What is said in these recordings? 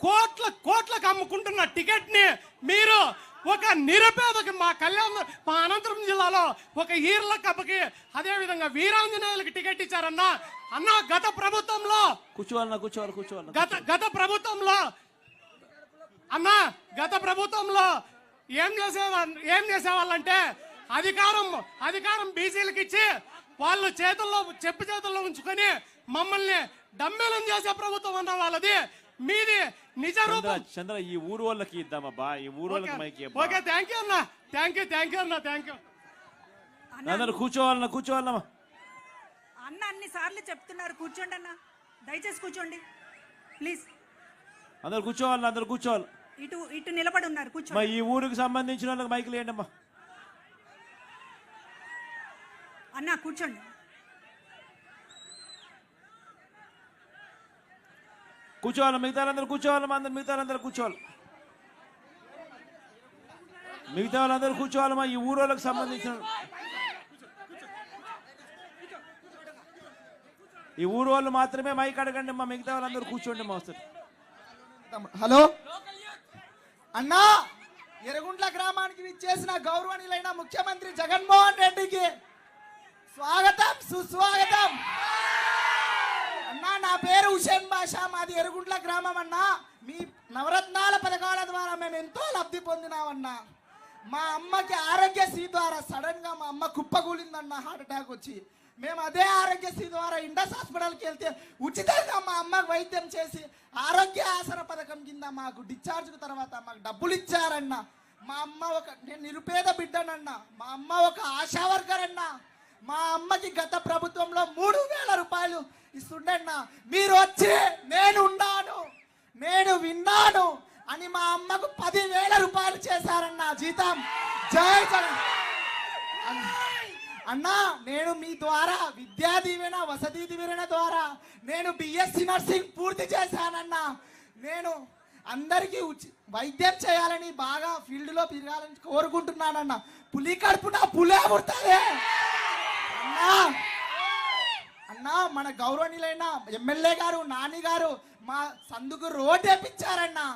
కోట్ల కోట్లకు అమ్ముకుంటున్న టికెట్ని మీరు ఒక నిరుపేదకి మా కళ్యాణ్ మా అనంతపురం జిల్లాలో ఒక ఈర్ల కప్పకి అదే విధంగా వీరాంజనేయులకి టికెట్ ఇచ్చారన్న అన్న గత ప్రభుత్వంలో కూర్చోవాలన్నా కూర్చోవాలి కూర్చోవాలి గత గత ప్రభుత్వంలో అన్న గత ప్రభుత్వంలో ఏం చేసేవాళ్ళు ఏం చేసేవాళ్ళంటే అధికారం అధికారం బీసీలకు ఇచ్చి వాళ్ళు చేతుల్లో చెప్పు చేతుల్లో ఉంచుకొని మమ్మల్ని డమ్మేలం చేసే ప్రభుత్వం అన్న వాళ్ళది. మీది నిజ చంద్ర రూపం చంద్ర ఈ ఊరు వాళ్ళకి ఇద్దామబ్బా ఈ ఊరు వాళ్ళకి మైకి. ఓకే థ్యాంక్ యూ అన్న. థ్యాంక్ యూ థ్యాంక్ యూ అన్న థ్యాంక్ యూ అందరూ కూర్చోవాలన్నా కూర్చోవాలమ్మా అన్న అన్ని సార్లు చెప్తున్నారు కూర్చోండి అన్న. దయచేసి కూర్చోండి. ప్లీజ్ అందరు కూర్చోవాలి అందరు కూర్చోవాలి. ఇటు ఇటు నిలబడి ఉన్నారు మా కూర్చోండి ఈ ఊరికి సంబంధించిన వాళ్ళకి మైకులు అమ్మా అన్న కూర్చోండి. కూర్చోవాలి మిగతా వాళ్ళందరూ కూర్చోవాలి అందరు మిగతా వాళ్ళందరూ కూర్చోవాలి. మిగతా వాళ్ళందరూ కూర్చోవాలమ్మా ఈ ఊరోళ్ళకి వాళ్ళకి సంబంధించిన ఈ ఊరు వాళ్ళు మాత్రమే మైక్ అడగండి అమ్మా మిగతా వాళ్ళందరూ కూర్చోండి మా వస్తారు హలో? అన్నా ఎరగుంట్ల గ్రామానికి విచ్చేసిన గౌరవనీయులైన ముఖ్యమంత్రి జగన్మోహన్ రెడ్డికి స్వాగతం సుస్వాగతం. అన్నా నా పేరు హుసేన్ బాషా మాది ఎరుగుంట్ల గ్రామం అన్నా. మీ నవరత్నాల పథకాల ద్వారా మేము ఎంతో లబ్ధి పొందినామన్నా. మా అమ్మకి ఆరోగ్యశ్రీ ద్వారా సడన్గా మా అమ్మ కుప్పకూలిందన్న హార్ట్ అటాక్ వచ్చి. మేము అదే ఆరోగ్యశ్రీ ద్వారా ఇండస్ హాస్పిటల్కి వెళ్తే ఉచితంగా మా అమ్మకు వైద్యం చేసి ఆరోగ్య ఆసర పథకం కింద మాకు డిశ్చార్జ్ తర్వాత మాకు డబ్బులు ఇచ్చారన్న. మా అమ్మ ఒక నేను నిరుపేద బిడ్డనన్నా. మా అమ్మ ఒక ఆశా వర్కర్ అన్నా మా అమ్మకి గత ప్రభుత్వంలో మూడు వేల రూపాయలు ఇస్తుండన్నా మీరు వచ్చి నేను ఉన్నాను నేను విన్నాను అని మా అమ్మకు పదివేల రూపాయలు చేశారన్న జీతం. జై జగన్. అన్నా నేను మీ ద్వారా విద్యా దీవెన వసతి దీవెన ద్వారా నేను బిఎస్సి నర్సింగ్ పూర్తి చేశానన్నా. నేను అందరికీ ఉచి వైద్యం చేయాలని బాగా ఫీల్డ్లో తిరగాలని కోరుకుంటున్నానన్న. పులి కడుపున పులే పుడుతుంది. అన్నా అన్నా మన గౌరవనీయులైన ఎమ్మెల్యే గారు నాని గారు మా సందుకు రోడ్ వేపించారన్నా.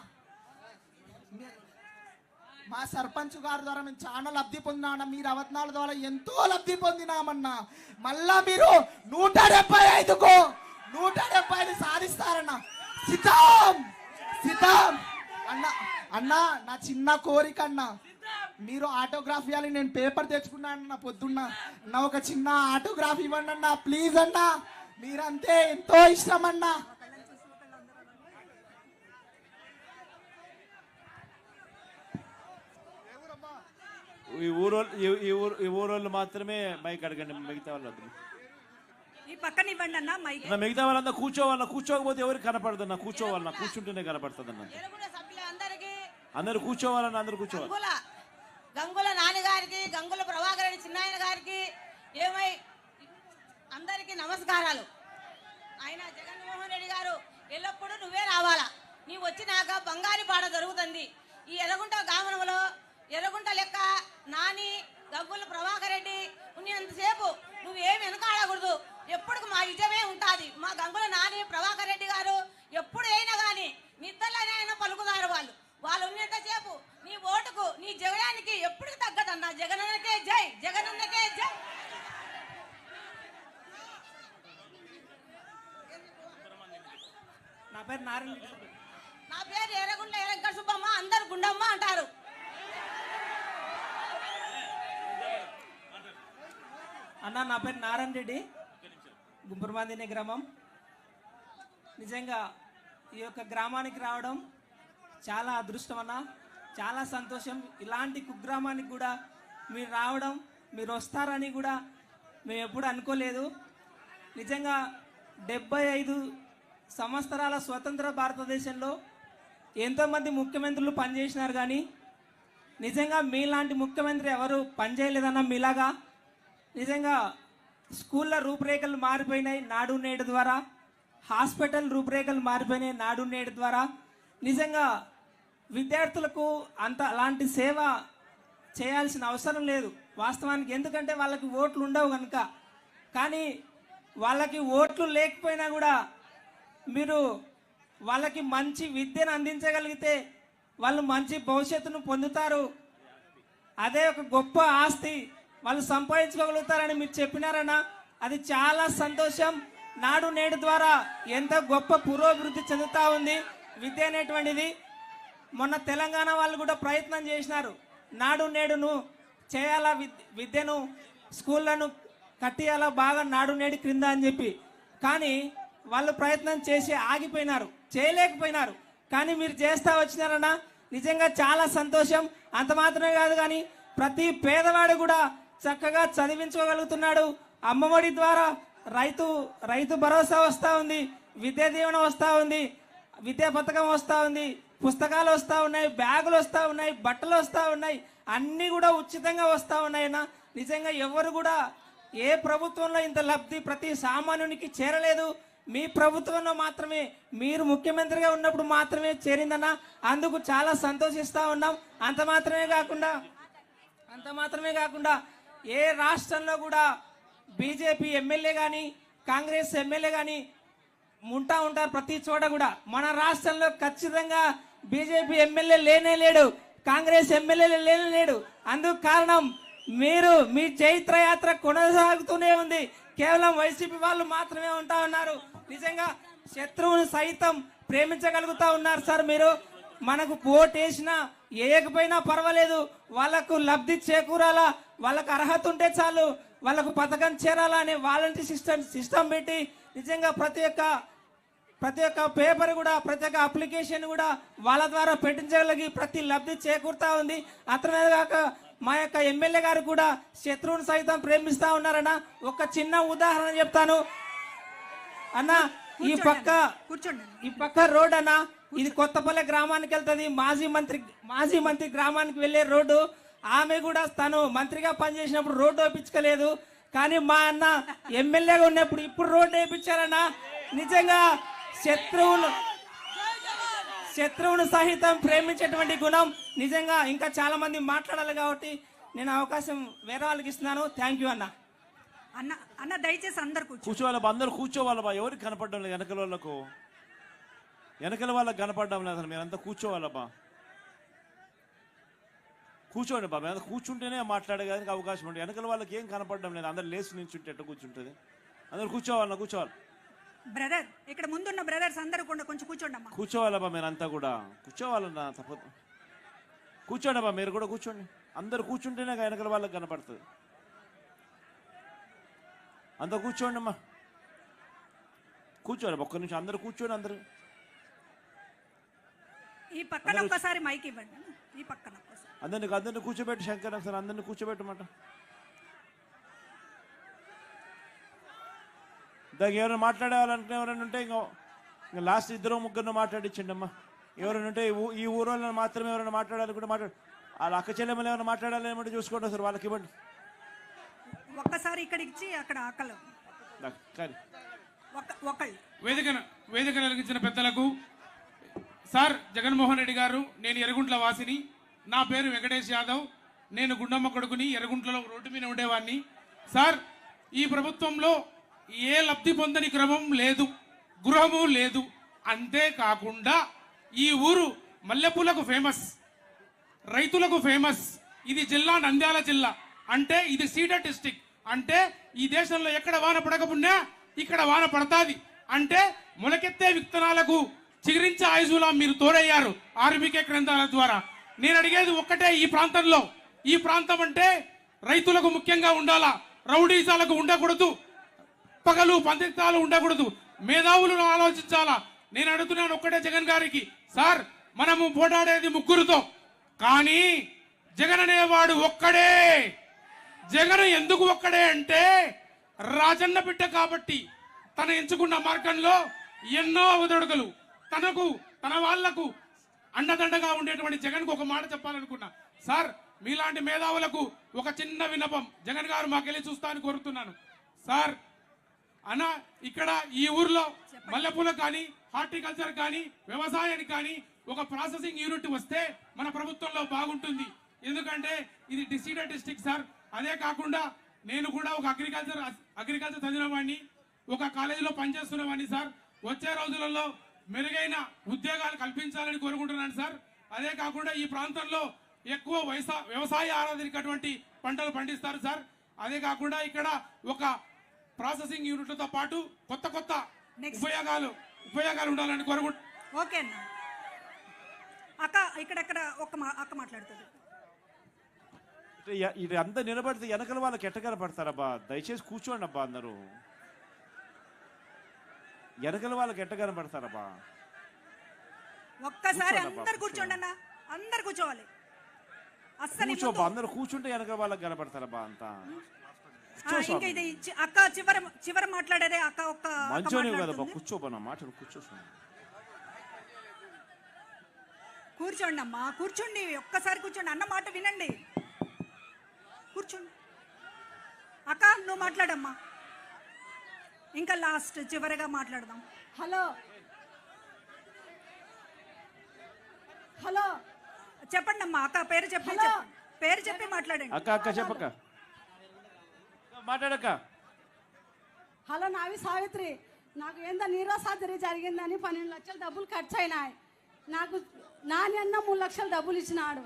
మా సర్పంచ్ గారి ద్వారా మేము చాలా లబ్ధి పొందినామన్నా మీ రవత్నాల ద్వారా ఎంతో లబ్ధి పొందినామన్నా. మళ్ళా మీరు నూట డెబ్బై ఐదుకు నూట డెబ్బై ఐదు సాధిస్తారన్నా. సిద్ధం! సిద్ధం! అన్న అన్నా నా చిన్న కోరిక అన్నా మీరు ఆటోగ్రాఫ్ ఇవ్వాలి నేను పేపర్ తెచ్చుకున్నాను అన్న పొద్దున్న. అన్న ఒక చిన్న ఆటోగ్రాఫ్ ఇవ్వండి అన్న ప్లీజ్ అన్నా. మీరంతే ఎంతో ఇష్టం అన్నా. ఈ ఊరు వాళ్ళు- ఈ- ఊరు ఈ ఊరు వాళ్ళు మాత్రమే మైక్ అడగండి మిగతా వాళ్ళందరూ. ఈ పక్కన ఇవ్వండి అన్న మైక్ అన్న మిగతా వాళ్ళందరూ కూర్చోవాలన్నా కూర్చోకపోతే ఎవరికి కనపడదన్నా? కూర్చోవాలన్నా కూర్చుంటేనే కనపడుతుంది అన్న ఎరుగుడ సభ్యులందరికీ అందరు కూర్చోవాలన్నా అందరు కూర్చోవాలి. నాన్నగారికి గంగుల ప్రభాకర్ రెడ్డి చిన్నాయన గారికి ఏమై అందరికీ నమస్కారాలు. ఆయన జగన్మోహన్ రెడ్డి గారు ఎల్లప్పుడూ నువ్వే రావాలా. నీవు వచ్చినాక బంగారు పాట జరుగుతుంది. ఈ ఎర్రగుంట గ్రామంలో ఎర్రగుంట లెక్క నాని గంగుల ప్రభాకర్ రెడ్డి ఉన్నంతసేపు నువ్వేం వెనకాడకూడదు. ఎప్పుడు మా విజయమే ఉంటుంది. మా గంగుల నాని ప్రభాకర్ రెడ్డి గారు ఎప్పుడైనా కానీ నిద్రలోనే అయినా పలుకుతారు వాళ్ళు. వాళ్ళు ఉన్నంతసేపు నీ ఓటుకు నీ జగనానికి ఎప్పుడు తగ్గదన్నా? జగనన్నకే జై జగనన్నకే జై. నా పేరు నారాయణ నా పేరు ఎర్రగుండ ఎర్రంక సుబ్బమ్మ అందరు గుండమ్మ అంటారు. అన్న నా పేరు నారాయణ రెడ్డి. గుంపురమాందిని గ్రామం. నిజంగా ఈ యొక్క గ్రామానికి రావడం చాలా అదృష్టం అన్న. చాలా సంతోషం. ఇలాంటి కుగ్రామానికి కూడా మీరు రావడం మీరు వస్తారని కూడా మేము ఎప్పుడు అనుకోలేదు. నిజంగా డెబ్బై ఐదు సంవత్సరాల స్వతంత్ర భారతదేశంలో ఎంతోమంది ముఖ్యమంత్రులు పనిచేసినారు కానీ నిజంగా మీలాంటి ముఖ్యమంత్రి ఎవరు పనిచేయలేదన్న మీలాగా నిజంగా స్కూళ్ళ రూపురేఖలు మారిపోయినాయి నాడు నేడు ద్వారా హాస్పిటల్ రూపురేఖలు మారిపోయినాయి నాడు నేడు ద్వారా. నిజంగా విద్యార్థులకు అంత అలాంటి సేవ చేయాల్సిన అవసరం లేదు. వాస్తవానికి ఎందుకంటే వాళ్ళకి ఓట్లు ఉండవు కనుక కానీ వాళ్ళకి ఓట్లు లేకపోయినా కూడా మీరు వాళ్ళకి మంచి విద్యను అందించగలిగితే వాళ్ళు మంచి భవిష్యత్తును పొందుతారు. అదే ఒక గొప్ప ఆస్తి వాళ్ళు సంపాదించుకోగలుగుతారని మీరు చెప్పినారన్నా అది చాలా సంతోషం. నాడు నేడు ద్వారా ఎంత గొప్ప పురోభివృద్ధి చెందుతా ఉంది విద్య అనేటువంటిది. మొన్న తెలంగాణ వాళ్ళు కూడా ప్రయత్నం చేసినారు. నాడు నేడును చేయాలా విద్యను స్కూళ్ళను కట్టియాలా బాగా నాడు నేడు క్రింద అని చెప్పి. కానీ వాళ్ళు ప్రయత్నం చేసి ఆగిపోయినారు. చేయలేకపోయినారు. కానీ మీరు చేస్తా వచ్చినారన్నా నిజంగా చాలా సంతోషం. అంత మాత్రమే కాదు కానీ ప్రతి పేదవాడు కూడా చక్కగా చదివించుకోగలుగుతున్నాడు అమ్మఒడి ద్వారా రైతు రైతు భరోసా వస్తూ ఉంది. విద్యా దీవెన వస్తూ ఉంది. విద్యా పథకం వస్తూ ఉంది. పుస్తకాలు వస్తూ ఉన్నాయి బ్యాగులు వస్తూ ఉన్నాయి బట్టలు వస్తూ ఉన్నాయి అన్నీ కూడా ఉచితంగా వస్తూ ఉన్నాయన్న నిజంగా ఎవరు కూడా ఏ ప్రభుత్వంలో ఇంత లబ్ధి ప్రతి సామాన్యునికి చేరలేదు. మీ ప్రభుత్వంలో మాత్రమే మీరు ముఖ్యమంత్రిగా ఉన్నప్పుడు మాత్రమే చేరిందన్న. అందుకు చాలా సంతోషిస్తూ ఉన్నాం. అంత మాత్రమే కాకుండా అంత మాత్రమే కాకుండా ఏ రాష్ట్రంలో కూడా బీజేపీ ఎమ్మెల్యే కానీ కాంగ్రెస్ ఎమ్మెల్యే కానీ ఉంటా ఉంటారు ప్రతి చోట కూడా. మన రాష్ట్రంలో ఖచ్చితంగా బీజేపీ ఎమ్మెల్యే లేనే లేడు కాంగ్రెస్ ఎమ్మెల్యే లేనే లేడు. అందుకు కారణం మీరు మీ చైత్ర యాత్ర కొనసాగుతూనే ఉంది. కేవలం వైసీపీ వాళ్ళు మాత్రమే ఉంటా ఉన్నారు. నిజంగా శత్రువును సైతం ప్రేమించగలుగుతా ఉన్నారు సార్ మీరు. మనకు ఓటేసినా వేయకపోయినా పర్వాలేదు. వాళ్ళకు లబ్ధి చేకూరాలా? వాళ్ళకు అర్హత ఉంటే చాలు. వాళ్ళకు పథకం చేరాలా అనే వాలంటీర్ సిస్టమ్ సిస్టమ్ పెట్టి నిజంగా ప్రతి ఒక్క ప్రతి ఒక్క పేపర్ కూడా ప్రతి ఒక్క అప్లికేషన్ కూడా వాళ్ళ ద్వారా పెట్టించగలిగి ప్రతి లబ్ధి చేకూరుతా ఉంది. అతనే కాక మా యొక్క ఎమ్మెల్యే గారు కూడా శత్రువుని సైతం ప్రేమిస్తా ఉన్నారన్న ఒక చిన్న ఉదాహరణ చెప్తాను. అన్న ఈ పక్క కూర్చోండి ఈ పక్క రోడ్ అన్న ఇది కొత్తపల్లె గ్రామానికి వెళ్తుంది. మాజీ మంత్రి మాజీ మంత్రి గ్రామానికి వెళ్ళే రోడ్డు. ఆమె కూడా తను మంత్రిగా పనిచేసినప్పుడు రోడ్డు వేయించుకోలేదు కానీ మా అన్న ఎమ్మెల్యేగా ఉన్నప్పుడు ఇప్పుడు రోడ్డు వేయించారన్న. నిజంగా శత్రువును శత్రువును సహితం ప్రేమించేటువంటి గుణం నిజంగా ఇంకా చాలా మంది మాట్లాడాలి కాబట్టి నేను అవకాశం వేరే వాళ్ళకి ఇస్తున్నాను. థ్యాంక్ యూ అన్న. అన్న అన్న దయచేసి అందరు కూర్చో. కూర్చోవాలబ్బా అందరూ కూర్చోవాలబ్బా. ఎవరికి కనపడడం లేదు వెనకల వాళ్ళకు? వెనకల వాళ్ళకి కనపడడం లేదు అసలు. మీరంతా కూర్చోవాలబ్బా. కూర్చోండి బాబా. మీద కూర్చుంటేనే మాట్లాడేదానికి అవకాశం ఉంటుంది. వెనకల వాళ్ళకి ఏం కనపడడం లేదు. అందరు లేచి నించుంటే ఎట్ట కూర్చుంటుంది? అందరు కూర్చోవాలన్నా కూర్చోవాలి. బ్రదర్ ఇక్కడ ముందున్న బ్రదర్స్ అందరూ కూడా కొంచెం కూర్చోండి అమ్మా కూర్చోవాలబ్బా మీరంతా కూడా. కూర్చోవాలన్నా తప్పదు. కూర్చోండి అబ్బా మీరు కూడా కూర్చోండి. అందరు కూర్చుంటేనే వెనకల వాళ్ళకి కనపడుతుంది. అంతా కూర్చోండి అమ్మా కూర్చోండి ఒక్క నిమిషం. అందరు కూర్చోండి అందరు. ఈ పక్కన ఒక్కసారి మైక్ ఇవ్వండి. ఈ పక్కన అందరిని అందరిని కూర్చోబెట్టి శంకర్ ఒకసారి అందరిని కూర్చోబెట్టమాట. దానికి ఎవరైనా మాట్లాడేవాలంటే ఎవరైనా ఉంటే ఇంకా ఇంకా లాస్ట్ ఇద్దరు ముగ్గురు మాట్లాడించండి అమ్మా ఎవరైనా ఉంటే ఈ ఊ- ఈ ఊరోళ్ళని మాత్రమే ఎవరైనా మాట్లాడాలి కూడా మాట్లాడు వాళ్ళ అక్క చెల్లెమ్మలు ఏమైనా మాట్లాడాలి ఏమంటే చూసుకోండి సార్ వాళ్ళకి ఇవ్వండి. ఒక్కసారి ఇక్కడ ఇచ్చి అక్కడ అక్కలు నాకు కానీ. ఒక ఒకళ్ళు. వేదిక నిర్వహించిన పెద్దలకు సార్ జగన్మోహన్ రెడ్డి గారు నేను ఎరగుంట్ల వాసిని. నా పేరు వెంకటేష్ యాదవ్. నేను గుండమ్మ కొడుకుని ఎరగుంట్లలో రోడ్డు మీద ఉండేవాడిని సార్ ఈ ప్రభుత్వంలో ఏ లబ్ధి పొందని క్రమం లేదు గృహము లేదు. అంతేకాకుండా ఈ ఊరు మల్లెపూలకు ఫేమస్ రైతులకు ఫేమస్. ఇది జిల్లా నంద్యాల జిల్లా. అంటే ఇది సీడర్ డిస్టిక్ అంటే ఈ దేశంలో ఎక్కడ వాన పడకపోయినా ఇక్కడ వాన పడతాది. అంటే మొలకెత్తే విత్తనాలకు చిగురించే ఆయుజులా మీరు తోడయ్యారు ఆర్మీకే గ్రంథాల ద్వారా. నేను అడిగేది ఒక్కటే ఈ ప్రాంతంలో. ఈ ప్రాంతం అంటే రైతులకు ముఖ్యంగా ఉండాలా? రౌడీజాలకు ఉండకూడదు. పగలు పందిత్తాలు ఉండకూడదు. మేధావులను ఆలోచించాలా? నేను అడుగుతున్నాను ఒక్కటే జగన్ గారికి. సార్ మనము పోటాడేది ముగ్గురుతో. కానీ జగన్ అనేవాడు ఒక్కడే. జగన్ ఎందుకు ఒక్కడే అంటే రాజన్న బిడ్డ కాబట్టి. తన ఎంచుకున్న మార్గంలో ఎన్నో అవదొడగలు తనకు తన వాళ్ళకు అండదండగా ఉండేటువంటి జగన్కు ఒక మాట చెప్పాలనుకున్నా. సార్ మీలాంటి మేధావులకు ఒక చిన్న విన్నపం. జగన్ గారు మాకెళ్ళి చూస్తానని కోరుతున్నాను. సార్ అన్న ఇక్కడ ఈ ఊర్లో మల్లెపూల కానీ హార్టికల్చర్ కానీ వ్యవసాయానికి కానీ ఒక ప్రాసెసింగ్ యూనిట్ వస్తే మన ప్రభుత్వంలో బాగుంటుంది. ఎందుకంటే ఇది డిసీడెడ్ డిస్ట్రిక్ట్ సార్. అదే కాకుండా నేను కూడా ఒక అగ్రికల్చర్ అగ్రికల్చర్ చదివిన వాడిని ఒక కాలేజీలో పనిచేస్తున్న వాడిని సార్. వచ్చే రోజులలో మెరుగైన ఉద్యోగాలు కల్పించాలని కోరుకుంటున్నాను సార్. అదే కాకుండా ఈ ప్రాంతంలో ఎక్కువ వ్యవసాయ ఆరాధనటువంటి పంటలు పండిస్తారు సార్. అదే కాకుండా ఇక్కడ ఒక ప్రాసెసింగ్ యూనిట్లతో పాటు కొత్త కొత్త. ఉపయోగాలు ఉపయోగాలు ఉండాలని కోరుకుంటు ఓకే అన్న. అక్క ఇక్కడెక్కడ ఒక అక్క మాట్లాడుతుంది. ఇది అంతా నిలబడితే వెనకల వాళ్ళకి ఎట్ట కనపడతారబ్బా దయచేసి కూర్చోండి అబ్బా అందరూ. వెనకల వాళ్ళకి ఎట్ట కనపడతారబ్బా ఒక్కసారి అందరు కూర్చోండి అన్న. అందరు కూర్చోవాలి. అస్సలు కూర్చోబ్బా అందరూ కూర్చుంటే వెనక వాళ్ళకి కనపడతారబ్బా అంతా. ఇంకా ఇది చి- అక్క చివరి చివరి మాట్లాడేదే అక్క ఒక్క అక్క మంచోనే కదబ్బా మాట్లాడుతుంది. కూర్చోబ్బా నా మాటలు కూర్చోసం కూర్చోండి అమ్మా కూర్చోండి ఒక్కసారి కూర్చోండి అన్న మాట వినండి. కూర్చోండి. అక్క నువ్వు మాట్లాడమ్మా. ఇంకా లాస్ట్ చివరిగా మాట్లాడదాం. హలో. హలో. చెప్పండి అమ్మా అక్క పేరు చెప్పి. చెప్పండి. పేరు చెప్పి మాట్లాడండి. అక్క అక్క చెప్పక్క. మాట్లాడక్క హలో నావి సావిత్రి నాకు ఏందో నీరో సర్జరీ జరిగిందని పన్నెండు లక్షలు డబ్బులు ఖర్చు అయినాయి. నాకు నాని అన్న మూడు లక్షలు డబ్బులు ఇచ్చినాడు.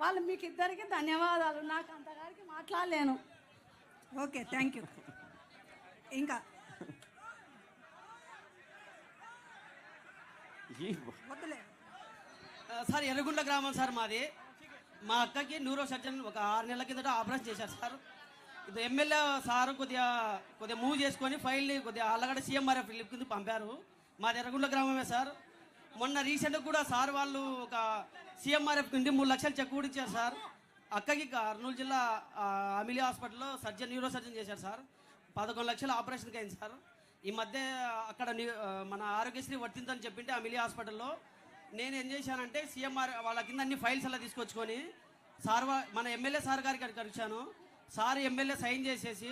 వాళ్ళు మీకు ఇద్దరికి ధన్యవాదాలు. నాకు అంతగారికి మాట్లాడలేను. Okay thank you. ఇంకా? సార్ ఎర్రగుండ్ల గ్రామం సార్ మాది. మా అక్కకి న్యూరో సర్జన్ ఒక ఆరు నెలల కిందట ఆపరేషన్ చేశారు సార్. ఇది ఎమ్మెల్యే సార్ కొద్దిగా కొద్దిగా మూవ్ చేసుకొని ఫైల్ని కొద్దిగా అల్లగడ సీఎంఆర్ఎఫ్ రిలీఫ్ కింద పంపారు. మాది ఎర్రగుండ్ల గ్రామమే సార్. మొన్న రీసెంట్గా కూడా సార్ వాళ్ళు ఒక సీఎంఆర్ఎఫ్ కింద మూడు లక్షలు చెక్ కూడా ఇచ్చారు సార్. అక్కకి కర్నూలు జిల్లా అమిలి హాస్పిటల్లో సర్జన్ న్యూరో సర్జన్ చేశారు సార్. పదకొండు లక్షల ఆపరేషన్కి అయింది సార్. ఈ మధ్య అక్కడ మన ఆరోగ్యశ్రీ వర్తిందని చెప్పింటే అమిలి హాస్పిటల్లో నేను ఏం చేశానంటే సీఎంఆర్ వాళ్ళ కింద అన్ని ఫైల్స్ అలా తీసుకొచ్చుకొని సార్ మన ఎమ్మెల్యే సార్ గారికి అక్కడికి వచ్చాను. సార్ ఎమ్మెల్యే సైన్ చేసేసి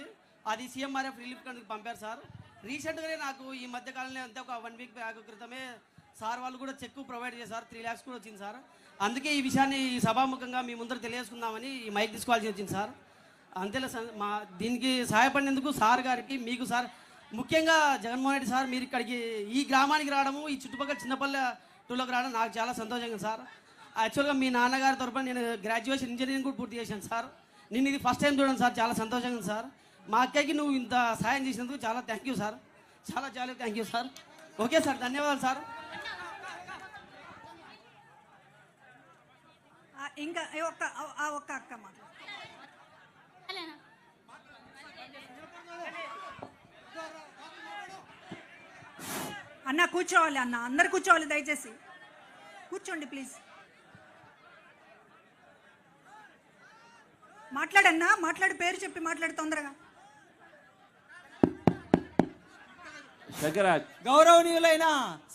అది సీఎంఆర్ఎఫ్ రిలీఫ్ కిందకి పంపారు సార్. రీసెంట్గానే నాకు ఈ మధ్య కాలంలో అంతే ఒక వన్ వీక్ బ్యాక్ క్రితమే సార్ వాళ్ళు కూడా చెక్ ప్రొవైడ్ చేశారు. త్రీ ల్యాక్స్ కూడా వచ్చింది సార్. అందుకే ఈ విషయాన్ని ఈ సభాముఖంగా మీ ముందర తెలియజేసుకుందామని ఈ మైక్ తీసుకోవాల్సి వచ్చింది సార్. అంతేలే సార్ మా దీనికి సహాయపడినందుకు సార్ గారికి మీకు సార్ ముఖ్యంగా జగన్మోహన్ రెడ్డి సార్ మీరు ఇక్కడికి ఈ గ్రామానికి రావడము ఈ చుట్టుపక్కల చిన్నపల్లె టూలోకి రావడం నాకు చాలా సంతోషంగా సార్. యాక్చువల్గా మీ నాన్నగారి తరఫున నేను గ్రాడ్యుయేషన్ ఇంజనీరింగ్ కూడా పూర్తి చేశాను సార్. నేను ఇది ఫస్ట్ టైం చూడండి సార్ చాలా సంతోషంగా సార్. మా అక్కకి నువ్వు ఇంత సాయం చేసినందుకు చాలా థ్యాంక్ యూ సార్. చాలా చాలా thank you sir. Okay sir ధన్యవాదాలు సార్. ఇంకా ఒక్క ఆ- ఒక్క అక్క అన్న కూర్చోవాలి అన్న అందరు కూర్చోవాలి దయచేసి. కూర్చోండి ప్లీజ్ మాట్లాడన్నా మాట్లాడి పేరు చెప్పి మాట్లాడు తొందరగా. శంకరాజ్ గౌరవనీయులైన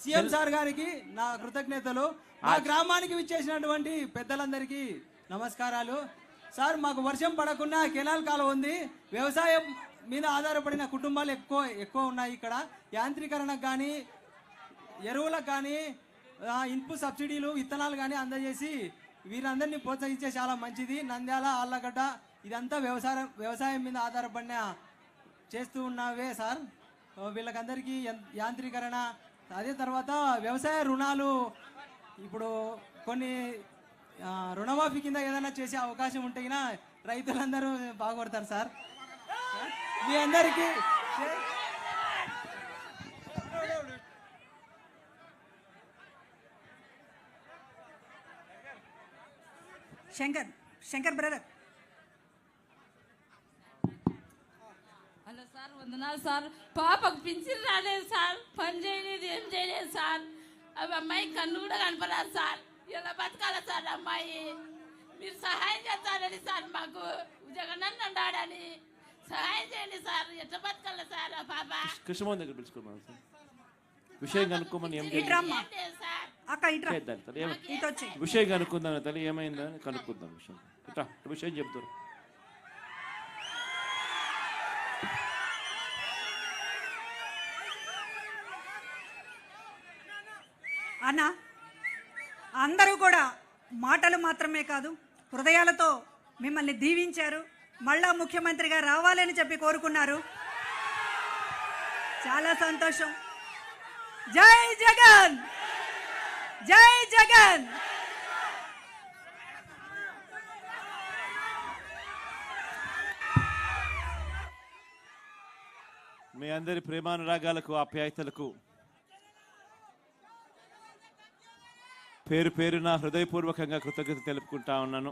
సీఎం సార్ గారికి నా కృతజ్ఞతలు. మా గ్రామానికి విచ్చేసినటువంటి పెద్దలందరికీ నమస్కారాలు. సార్ మాకు వర్షం పడకుండా కెనాల్ కాలం ఉంది. వ్యవసాయం మీద ఆధారపడిన కుటుంబాలు ఎక్కువ ఎక్కువ ఉన్నాయి ఇక్కడ. యాంత్రీకరణకు కానీ ఎరువులకు కానీ ఇన్పుట్ సబ్సిడీలు విత్తనాలు కానీ అందజేసి వీరందరినీ ప్రోత్సహించే చాలా మంచిది. నంద్యాల ఆళ్ళగడ్డ ఇదంతా వ్యవసాయం వ్యవసాయం మీద ఆధారపడిన చేస్తూ ఉన్నవే సార్. వీళ్ళకందరికీ యాంత్రీకరణ అదే తర్వాత వ్యవసాయ రుణాలు ఇప్పుడు కొన్ని రుణమాఫీ కింద ఏదైనా చేసే అవకాశం ఉంటే రైతులందరూ బాగుపడతారు సార్. మీ అందరికీ Shankar Shankar brother hello sir వందనాలు సార్. పాపకు పింఛన్ రాలేదు సార్. పని చేయలేదు ఏం చేయలేదు సార్. అవి అమ్మాయి కన్ను కూడా కనపరాదు సార్. ఇలా బతకాల సార్ అమ్మాయి? మీరు సహాయం చేస్తారని సార్ మాకు. జగనన్న అన్నాడని సహాయం చేయండి సార్. ఎట్లా బతకాల సార్ ఆ పాప? కృష్ణమోహన్ దగ్గర పిలుచుకున్నాను సార్? విషయం కనుక్కోమని ఏం అక్క ఇట్రా. చేద్దాం తల్లి ఏమ- విషయం కనుక్కుందాం తల్లి ఏమైందని కనుక్కుందాం విషయం. ఇట్లా విషయం చెప్తారు అన్న అందరూ కూడా మాటలు మాత్రమే కాదు హృదయాలతో మిమ్మల్ని దీవించారు. మళ్ళా ముఖ్యమంత్రిగా రావాలని చెప్పి కోరుకున్నారు. చాలా సంతోషం. జై జగన్! జై జగన్! మీ అందరి ప్రేమానురాగాలకు ఆప్యాయతలకు పేరు పేరున హృదయపూర్వకంగా కృతజ్ఞత తెలుపుకుంటా ఉన్నాను.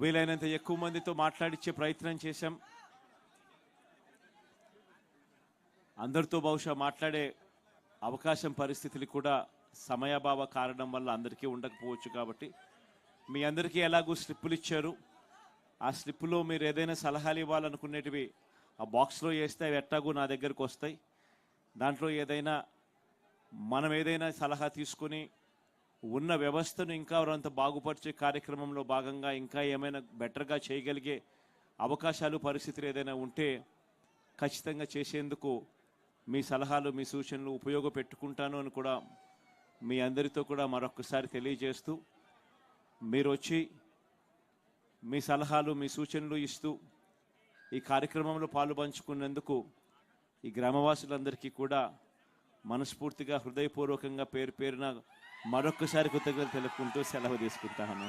వీలైనంత ఎక్కువ మందితో మాట్లాడించే ప్రయత్నం చేశాం. అందరితో బహుశా మాట్లాడే అవకాశం పరిస్థితులు కూడా సమయాభావ కారణం వల్ల అందరికీ ఉండకపోవచ్చు కాబట్టి మీ అందరికీ ఎలాగూ స్లిప్పులు ఇచ్చారు. ఆ స్లిప్పులో మీరు ఏదైనా సలహాలు ఇవ్వాలనుకునేటివి ఆ బాక్స్లో వేస్తే అవి ఎట్టాగూ నా దగ్గరకు వస్తాయి. దాంట్లో ఏదైనా మనం ఏదైనా సలహా తీసుకొని ఉన్న వ్యవస్థను ఇంకా అంత బాగుపరిచే కార్యక్రమంలో భాగంగా ఇంకా ఏమైనా బెటర్గా చేయగలిగే అవకాశాలు పరిస్థితులు ఏదైనా ఉంటే ఖచ్చితంగా చేసేందుకు మీ సలహాలు మీ సూచనలు ఉపయోగపెట్టుకుంటాను అని కూడా మీ అందరితో కూడా మరొకసారి తెలియజేస్తూ మీరు వచ్చి మీ సలహాలు మీ సూచనలు ఇస్తూ ఈ కార్యక్రమంలో పాలు పంచుకున్నందుకు ఈ గ్రామవాసులందరికీ కూడా మనస్ఫూర్తిగా హృదయపూర్వకంగా పేరు పేరున మరొక్కసారి కృతజ్ఞతలు తెలుపుకుంటూ సెలవు తీసుకుంటాను.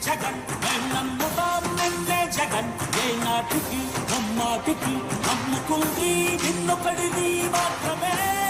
జగన్. మేం నమ్ముతాం నిన్నే జగన్. ఏ నాటికి నమ్మాటికి నమ్ముకుంది నిన్నొకడిది మాత్రమే.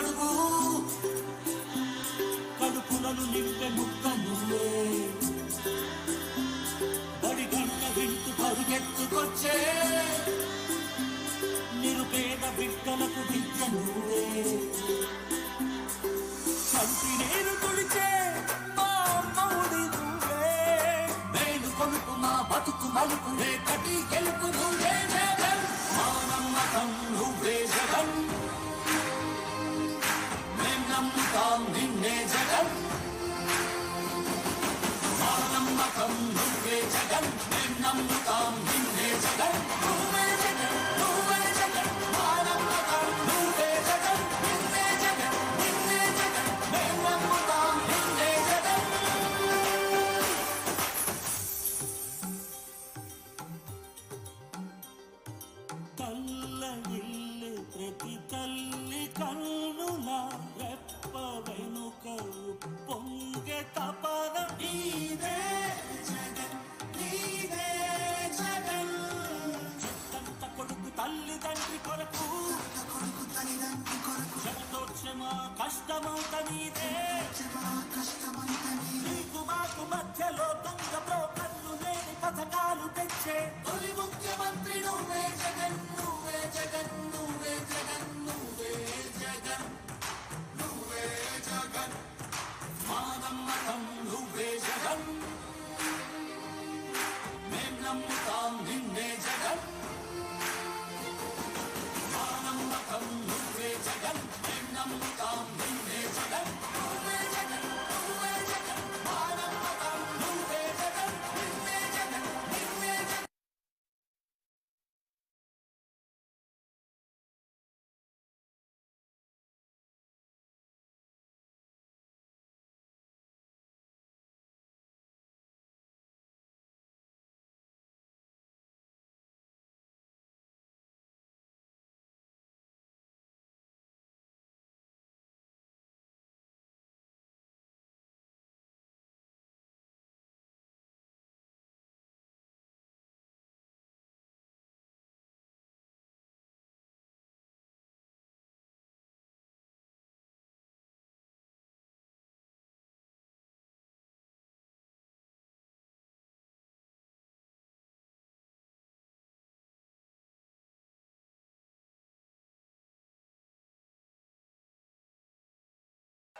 carnival. నువ్వే జగన్ మేం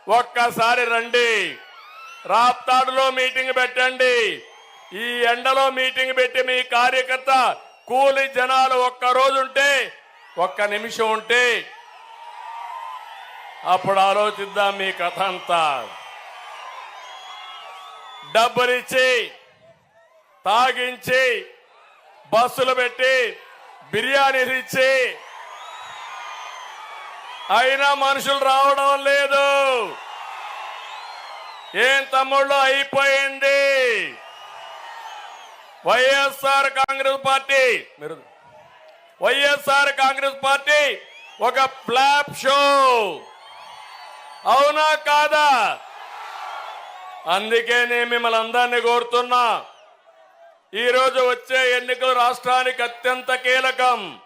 ఒక్కసారి రండి. రాప్తాడులో మీటింగ్ పెట్టండి. ఈ ఎండలో మీటింగ్ పెట్టి మీ కార్యకర్త కూలి జనాలు ఒక్క రోజు ఉంటే ఒక్క నిమిషం ఉంటే అప్పుడు ఆలోచిద్దాం మీ కథ అంతా. డబ్బులిచ్చి తాగించి బస్సులు పెట్టి బిర్యానీలు ఇచ్చి అయినా మనుషులు రావడం లేదు. ఏం తమ్ముళ్ళు? అయిపోయింది. వైఎస్ఆర్ కాంగ్రెస్ పార్టీ మీరు వైఎస్ఆర్ కాంగ్రెస్ పార్టీ ఒక ఫ్లాప్ షో. అవునా కాదా? అందుకే నేను మిమ్మల్ని అందరినీ కోరుతున్నా. ఈరోజు వచ్చే ఎన్నికలు రాష్ట్రానికి అత్యంత కీలకం.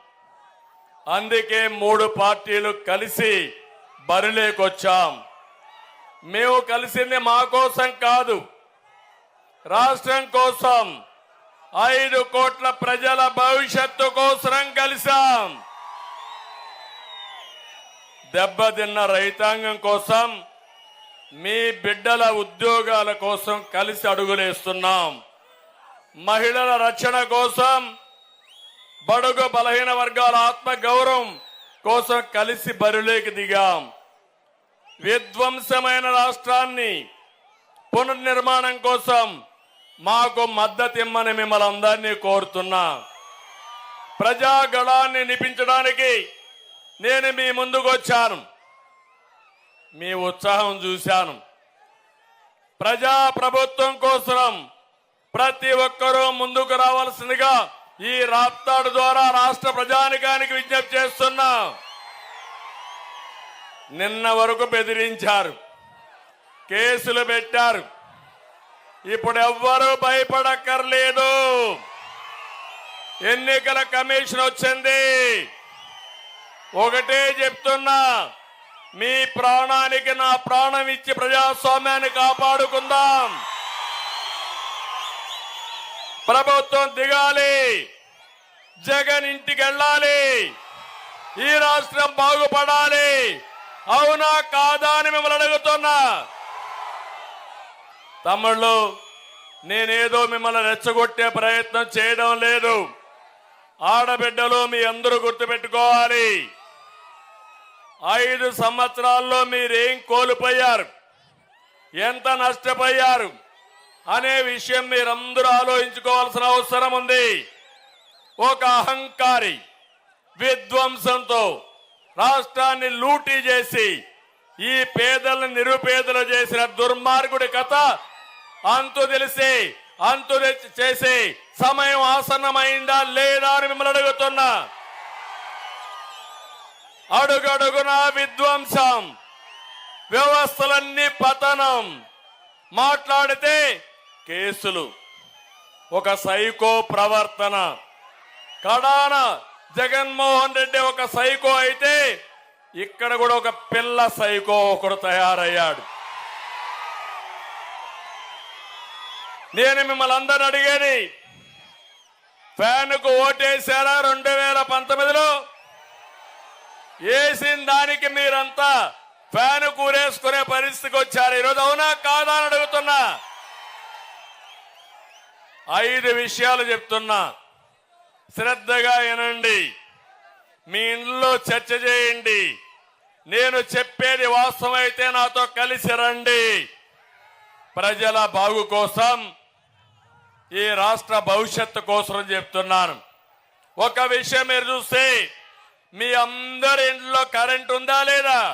అందుకే మూడు పార్టీలు కలిసి బరిలేకొచ్చాం. మేము కలిసింది మా కోసం కాదు రాష్ట్రం కోసం. ఐదు కోట్ల ప్రజల భవిష్యత్తు కోసం కలిసాం దెబ్బతిన్న రైతాంగం కోసం మీ బిడ్డల ఉద్యోగాల కోసం కలిసి అడుగులేస్తున్నాం. మహిళల రక్షణ కోసం బడుగు బలహీన వర్గాల ఆత్మ గౌరవం కోసం కలిసి బరిలోకి దిగాం. విధ్వంసమైన రాష్ట్రాన్ని పునర్నిర్మాణం కోసం మాకు మద్దతు ఇమ్మని మిమ్మల్ని అందరినీ కోరుతున్నా. ప్రజాగళాన్ని నిపించడానికి నేను మీ ముందుకు వచ్చాను. మీ ఉత్సాహం చూశాను. ప్రజా ప్రభుత్వం కోసం ప్రతి ఒక్కరూ ముందుకు రావాల్సిందిగా ఈ రాప్తాడు ద్వారా రాష్ట్ర ప్రజానికానికి విజ్ఞప్తి చేస్తున్నా. నిన్న వరకు బెదిరించారు. కేసులు పెట్టారు. ఇప్పుడు ఎవ్వరూ భయపడక్కర్లేదు. ఎన్నికల కమిషన్ వచ్చింది. ఒకటే చెప్తున్నా మీ ప్రాణానికి నా ప్రాణం ఇచ్చి ప్రజాస్వామ్యాన్ని కాపాడుకుందాం. ప్రభుత్వం దిగాలి. జగన్ ఇంటికి వెళ్ళాలి. ఈ రాష్ట్రం బాగుపడాలి. అవునా కాదా అని మిమ్మల్ని అడుగుతున్నా. తమ్ముళ్ళు నేనేదో మిమ్మల్ని రెచ్చగొట్టే ప్రయత్నం చేయడం లేదు. ఆడబిడ్డలు మీ అందరూ గుర్తుపెట్టుకోవాలి. ఐదు సంవత్సరాల్లో మీరేం కోల్పోయారు? ఎంత నష్టపోయారు? అనే విషయం మీరందరూ ఆలోచించుకోవాల్సిన అవసరం ఉంది. ఒక అహంకారి విధ్వంసంతో రాష్ట్రాన్ని లూటీ చేసి ఈ పేదలను నిరుపేదలు చేసిన దుర్మార్గుడి కథ అంతు తెలిసి అంతు తెచ్చి- చేసి సమయం ఆసన్నమైందా లేదా అని మిమ్మల్ని అడుగుతున్నా. అడుగడుగున విధ్వంసం వ్యవస్థలన్నీ పతనం మాట్లాడితే కేసులు ఒక సైకో ప్రవర్తన. కడాన జగన్మోహన్ రెడ్డి ఒక సైకో అయితే ఇక్కడ కూడా ఒక పిల్ల సైకో ఒకడు తయారయ్యాడు. నేను మిమ్మల్ని అందరిని అడిగేది ఫ్యాన్కు ఓటేశారా రెండు వేల పంతొమ్మిదిలో? వేసిన దానికి మీరంతా ఫ్యాన్ కూరేసుకునే పరిస్థితికి వచ్చారు. ఈరోజు అవునా కాదా అని అడుగుతున్నా. ఐదు విషయాలు చెప్తున్నా. శ్రద్ధగా వినండి. మీ ఇంట్లో చర్చ చేయండి. నేను చెప్పేది వాస్తవమైతే నాతో కలిసి రండి. ప్రజల బాగు కోసం ఈ రాష్ట్ర భవిష్యత్తు కోసం చెప్తున్నాను. ఒక విషయం మీరు చూస్తే మీ అందరి ఇంట్లో కరెంట్ ఉందా లేదా?